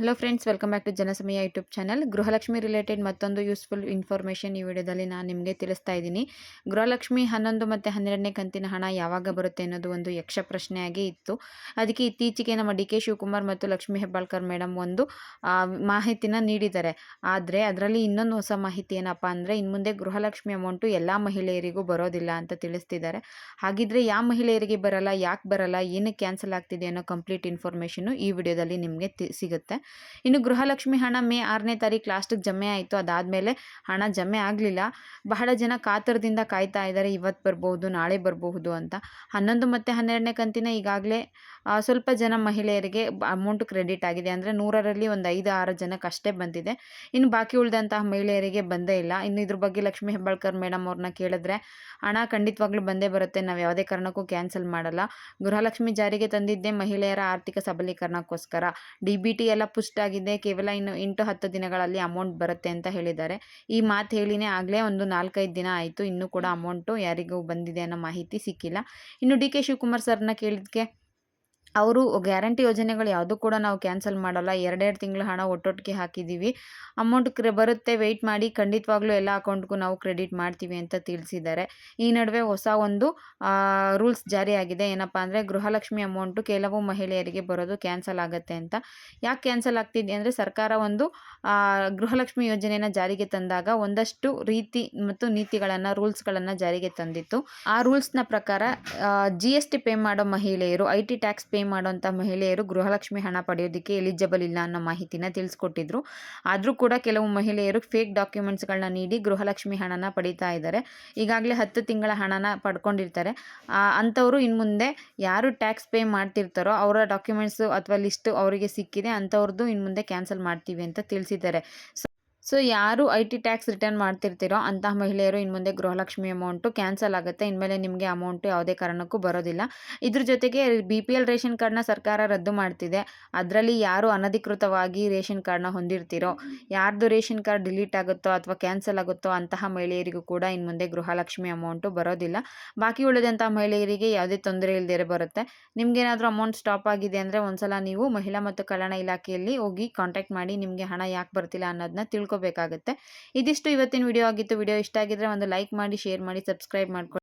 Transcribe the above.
Hello friends welcome back to Janasamaya YouTube channel Gruhalakshmi related ಮತ್ತೊಂದು useful information ಈ ವಿಡಿಯೋದಲ್ಲಿ ನಾನು ನಿಮಗೆ ತಿಳಿಸ್ತಾ ಇದ್ದೀನಿ. ಗೃಹಲಕ್ಷ್ಮಿ ಹನ್ನೊಂದು ಮತ್ತು ಹನ್ನೆರಡನೇ ಕಂತಿನ ಹಣ ಯಾವಾಗ ಬರುತ್ತೆ ಅನ್ನೋದು ಒಂದು ಯಕ್ಷ ಪ್ರಶ್ನೆಯಾಗಿ ಇತ್ತು. ಅದಕ್ಕೆ ಇತ್ತೀಚೆಗೆ ನಮ್ಮ ಡಿ ಕೆ ಶಿವಕುಮಾರ್ ಮತ್ತು ಲಕ್ಷ್ಮಿ ಹೆಬ್ಬಾಳ್ಕರ್ ಮೇಡಮ್ ಒಂದು ಮಾಹಿತಿನ ನೀಡಿದ್ದಾರೆ. ಆದರೆ ಅದರಲ್ಲಿ ಇನ್ನೊಂದು ಹೊಸ ಮಾಹಿತಿ ಏನಪ್ಪ ಅಂದರೆ ಇನ್ನು ಮುಂದೆ ಗೃಹಲಕ್ಷ್ಮಿ ಅಮೌಂಟು ಎಲ್ಲ ಮಹಿಳೆಯರಿಗೂ ಬರೋದಿಲ್ಲ ಅಂತ ತಿಳಿಸ್ತಿದ್ದಾರೆ. ಹಾಗಿದ್ರೆ ಯಾವ ಮಹಿಳೆಯರಿಗೆ ಬರಲ್ಲ, ಯಾಕೆ ಬರಲ್ಲ, ಏನಕ್ಕೆ ಕ್ಯಾನ್ಸಲ್ ಆಗ್ತಿದೆ ಅನ್ನೋ ಕಂಪ್ಲೀಟ್ ಇನ್ಫಾರ್ಮೇಷನು ಈ ವಿಡಿಯೋದಲ್ಲಿ ನಿಮಗೆ ಸಿಗುತ್ತೆ. ಇನ್ನು ಗೃಹಲಕ್ಷ್ಮಿ ಹಣ ಮೇ ಆರನೇ ತಾರೀಕು ಲಾಸ್ಟಿಗೆ ಜಮೆ ಆಯಿತು. ಅದಾದಮೇಲೆ ಹಣ ಜಮೆ ಆಗಲಿಲ್ಲ. ಬಹಳ ಜನ ಕಾತರದಿಂದ ಕಾಯ್ತಾ ಇದ್ದಾರೆ ಇವತ್ತು ಬರಬಹುದು ನಾಳೆ ಬರಬಹುದು ಅಂತ. ಹನ್ನೊಂದು ಮತ್ತು ಹನ್ನೆರಡನೇ ಕಂತಿನ ಈಗಾಗಲೇ ಸ್ವಲ್ಪ ಜನ ಮಹಿಳೆಯರಿಗೆ ಅಮೌಂಟ್ ಕ್ರೆಡಿಟ್ ಆಗಿದೆ. ಅಂದರೆ ನೂರರಲ್ಲಿ ಒಂದು ಐದು, ಆರು ಜನಕ್ಕೆ ಅಷ್ಟೇ ಬಂದಿದೆ. ಇನ್ನು ಬಾಕಿ ಉಳಿದಂತಹ ಮಹಿಳೆಯರಿಗೆ ಬಂದೇ ಇಲ್ಲ. ಇನ್ನು ಇದ್ರ ಬಗ್ಗೆ ಲಕ್ಷ್ಮೀ ಹೆಬ್ಬಾಳ್ಕರ್ ಮೇಡಮ್ ಅವ್ರನ್ನ ಕೇಳಿದ್ರೆ, ಹಣ ಖಂಡಿತವಾಗ್ಲೂ ಬಂದೇ ಬರುತ್ತೆ. ನಾವು ಯಾವುದೇ ಕಾರಣಕ್ಕೂ ಕ್ಯಾನ್ಸಲ್ ಮಾಡಲ್ಲ. ಗೃಹಲಕ್ಷ್ಮಿ ಜಾರಿಗೆ ತಂದಿದ್ದೆ ಮಹಿಳೆಯರ ಆರ್ಥಿಕ ಸಬಲೀಕರಣಕ್ಕೋಸ್ಕರ. ಡಿ ಬಿ ಟಿ ಎಲ್ಲ ಪುಷ್ಟ ಆಗಿದೆ. ಕೇವಲ ಇನ್ನು ಎಂಟು ಹತ್ತು ದಿನಗಳಲ್ಲಿ ಅಮೌಂಟ್ ಬರುತ್ತೆ ಅಂತ ಹೇಳಿದ್ದಾರೆ. ಈ ಮಾತು ಹೇಳಿನೇ ಆಗಲೇ ಒಂದು ನಾಲ್ಕೈದು ದಿನ ಆಯಿತು. ಇನ್ನೂ ಕೂಡ ಅಮೌಂಟು ಯಾರಿಗೂ ಬಂದಿದೆ ಅನ್ನೋ ಮಾಹಿತಿ ಸಿಕ್ಕಿಲ್ಲ. ಇನ್ನು ಡಿ ಕೆ ಶಿವಕುಮಾರ್ ಸರ್ನ ಕೇಳಿದಕ್ಕೆ ಅವರು ಗ್ಯಾರಂಟಿ ಯೋಜನೆಗಳು ಯಾವುದೂ ಕೂಡ ನಾವು ಕ್ಯಾನ್ಸಲ್ ಮಾಡಲ್ಲ. ಎರಡೆರಡು ತಿಂಗಳು ಹಣ ಒಟ್ಟೊಟ್ಟಿಗೆ ಹಾಕಿದ್ದೀವಿ ಅಮೌಂಟ್ ಕ್ರೆ ಬರುತ್ತೆ, ವೆಯ್ಟ್ ಮಾಡಿ ಖಂಡಿತವಾಗ್ಲೂ ಎಲ್ಲ ಅಕೌಂಟ್ಗೂ ನಾವು ಕ್ರೆಡಿಟ್ ಮಾಡ್ತೀವಿ ಅಂತ ತಿಳಿಸಿದ್ದಾರೆ. ಈ ನಡುವೆ ಹೊಸ ಒಂದು ರೂಲ್ಸ್ ಜಾರಿಯಾಗಿದೆ ಏನಪ್ಪ ಅಂದರೆ ಗೃಹಲಕ್ಷ್ಮಿ ಅಮೌಂಟು ಕೆಲವು ಮಹಿಳೆಯರಿಗೆ ಬರೋದು ಕ್ಯಾನ್ಸಲ್ ಆಗುತ್ತೆ ಅಂತ. ಯಾಕೆ ಕ್ಯಾನ್ಸಲ್ ಆಗ್ತಿದೆ ಅಂದರೆ ಸರ್ಕಾರ ಒಂದು ಗೃಹಲಕ್ಷ್ಮಿ ಯೋಜನೆಯನ್ನು ಜಾರಿಗೆ ತಂದಾಗ ಒಂದಷ್ಟು ರೀತಿ ಮತ್ತು ನೀತಿಗಳನ್ನು, ರೂಲ್ಸ್ಗಳನ್ನು ಜಾರಿಗೆ ತಂದಿತ್ತು. ಆ ರೂಲ್ಸ್ನ ಪ್ರಕಾರ ಜಿ ಎಸ್ ಪೇ ಮಾಡೋ ಮಹಿಳೆಯರು, ಐ ಟಿ ಟ್ಯಾಕ್ಸ್ ಪೇ ಮಾಡುವಂಥ ಮಹಿಳೆಯರು ಗೃಹಲಕ್ಷ್ಮಿ ಹಣ ಪಡೆಯೋದಕ್ಕೆ ಎಲಿಜಿಬಲ್ ಇಲ್ಲ ಅನ್ನೋ ಮಾಹಿತಿನ ತಿಳಿಸ್ಕೊಟ್ಟಿದ್ರು. ಆದರೂ ಕೂಡ ಕೆಲವು ಮಹಿಳೆಯರು ಫೇಕ್ ಡಾಕ್ಯುಮೆಂಟ್ಸ್ಗಳನ್ನ ನೀಡಿ ಗೃಹಲಕ್ಷ್ಮಿ ಹಣನ ಪಡೀತಾ ಇದ್ದಾರೆ. ಈಗಾಗಲೇ ಹತ್ತು ತಿಂಗಳ ಹಣನ ಪಡ್ಕೊಂಡಿರ್ತಾರೆ. ಅಂಥವರು ಇನ್ನು ಮುಂದೆ ಯಾರು ಟ್ಯಾಕ್ಸ್ ಪೇ ಮಾಡ್ತಿರ್ತಾರೋ ಅವರ ಡಾಕ್ಯುಮೆಂಟ್ಸು ಅಥವಾ ಲಿಸ್ಟು ಅವರಿಗೆ ಸಿಕ್ಕಿದೆ ಅಂಥವ್ರದ್ದು ಇನ್ನು ಮುಂದೆ ಕ್ಯಾನ್ಸಲ್ ಮಾಡ್ತೀವಿ ಅಂತ ತಿಳಿಸಿದ್ದಾರೆ. ಸೊ ಯಾರು ಐ ಟಿ ಟ್ಯಾಕ್ಸ್ ರಿಟರ್ನ್ ಮಾಡ್ತಿರ್ತೀರೋ ಅಂತಹ ಮಹಿಳೆಯರು ಇನ್ನು ಮುಂದೆ ಗೃಹಲಕ್ಷ್ಮಿ ಅಮೌಂಟು ಕ್ಯಾನ್ಸಲ್ ಆಗುತ್ತೆ. ಇನ್ಮೇಲೆ ನಿಮಗೆ ಅಮೌಂಟು ಯಾವುದೇ ಕಾರಣಕ್ಕೂ ಬರೋದಿಲ್ಲ. ಇದ್ರ ಜೊತೆಗೆ ಬಿ ಪಿ ಎಲ್ ರೇಷನ್ ಕಾರ್ಡ್ನ ಸರ್ಕಾರ ರದ್ದು ಮಾಡ್ತಿದೆ. ಅದರಲ್ಲಿ ಯಾರು ಅನಧಿಕೃತವಾಗಿ ರೇಷನ್ ಕಾರ್ಡ್ನ ಹೊಂದಿರ್ತೀರೋ, ಯಾರ್ದು ರೇಷನ್ ಕಾರ್ಡ್ ಡಿಲೀಟ್ ಆಗುತ್ತೋ ಅಥವಾ ಕ್ಯಾನ್ಸಲ್ ಆಗುತ್ತೋ ಅಂತಹ ಮಹಿಳೆಯರಿಗೂ ಕೂಡ ಇನ್ನು ಮುಂದೆ ಗೃಹಲಕ್ಷ್ಮಿ ಅಮೌಂಟು ಬರೋದಿಲ್ಲ. ಬಾಕಿ ಉಳಿದಂಥ ಮಹಿಳೆಯರಿಗೆ ಯಾವುದೇ ತೊಂದರೆ ಇಲ್ಲದೇ ಬರುತ್ತೆ. ನಿಮಗೇನಾದರೂ ಅಮೌಂಟ್ ಸ್ಟಾಪ್ ಆಗಿದೆ ಅಂದರೆ ಒಂದ್ಸಲ ನೀವು ಮಹಿಳಾ ಮತ್ತು ಕಲ್ಯಾಣ ಇಲಾಖೆಯಲ್ಲಿ ಹೋಗಿ ಕಾಂಟ್ಯಾಕ್ಟ್ ಮಾಡಿ ನಿಮಗೆ ಹಣ ಯಾಕೆ ಬರ್ತಿಲ್ಲ ಅನ್ನೋದನ್ನ ತಿಳ್ಕೊ ತಿಳ್ಕೊಬೇಕಾಗುತ್ತೆ. ಇದಿಷ್ಟು ಇವತ್ತಿನ ವಿಡಿಯೋ ಆಗಿತ್ತು. ವಿಡಿಯೋ ಇಷ್ಟ ಆಗಿದ್ರೆ ಒಂದು ಲೈಕ್ ಮಾಡಿ ಶೇರ್ ಮಾಡಿ ಸಬ್ಸ್ಕ್ರೈಬ್ ಮಾಡ್ಕೊಳ್ಳಿ